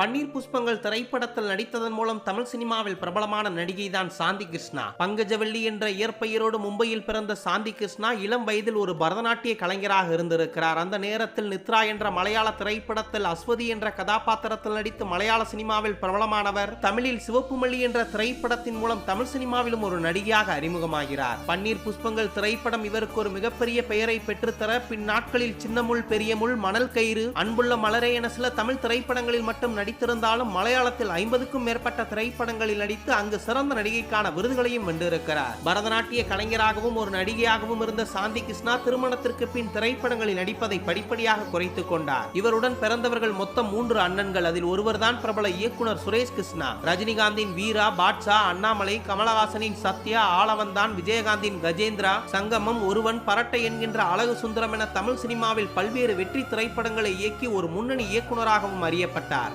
பன்னீர் புஷ்பங்கள் திரைப்படத்தில் நடித்ததன் மூலம் தமிழ் சினிமாவில் பிரபலமான நடிகை தான் சாந்தி கிருஷ்ணா. பங்கஜவல்லி என்ற இயற்பெயரோடு மும்பையில் பிறந்த சாந்தி கிருஷ்ணா இளம் வயதில் ஒரு பரதநாட்டிய கலைஞராக இருந்திருக்கிறார். அந்த நேரத்தில் நித்ரா என்ற மலையாள திரைப்படத்தில் அஸ்வதி என்ற கதாபாத்திரத்தில் நடித்து மலையாள சினிமாவில் பிரபலமானவர். தமிழில் சிவப்பு மல்லி என்ற திரைப்படத்தின் மூலம் தமிழ் சினிமாவிலும் ஒரு நடிகையாக அறிமுகமாகிறார். பன்னீர் புஷ்பங்கள் திரைப்படம் இவருக்கு ஒரு மிகப்பெரிய பெயரை பெற்றுத்தர பின் நாட்களில் சின்னமுள் பெரியமுள் மணல் கயிறு அன்புள்ள மலரே என சில தமிழ் திரைப்படங்களில் மட்டும் நடி நடித்திருந்தாலும் மலையாளத்தில் ஐம்பதுக்கும் மேற்பட்ட திரைப்படங்களில் நடித்து அங்கு சிறந்த நடிகைக்கான விருதுகளையும் வென்றிருக்கிறார். பரதநாட்டிய கலைஞராகவும் ஒரு நடிகையாகவும் இருந்த சாந்தி கிருஷ்ணா திருமணத்திற்கு பின் திரைப்படங்களில் நடிப்பதை படிப்படியாக குறைத்துக் கொண்டார். இவருடன் பிறந்தவர்கள் மொத்தம் மூன்று அண்ணன்கள். அதில் ஒருவர்தான் பிரபல இயக்குனர் சுரேஷ் கிருஷ்ணா ரஜினிகாந்தின் வீரா பாட்ஷா அண்ணாமலை கமலஹாசனின் சத்யா ஆளவந்தான் விஜயகாந்தின் கஜேந்திரா சங்கமம் ஒருவன் பரட்டை என்கின்ற அழகு சுந்தரம் என தமிழ் சினிமாவில் பல்வேறு வெற்றி திரைப்படங்களை இயக்கி ஒரு முன்னணி இயக்குனராகவும் அறியப்பட்டார்.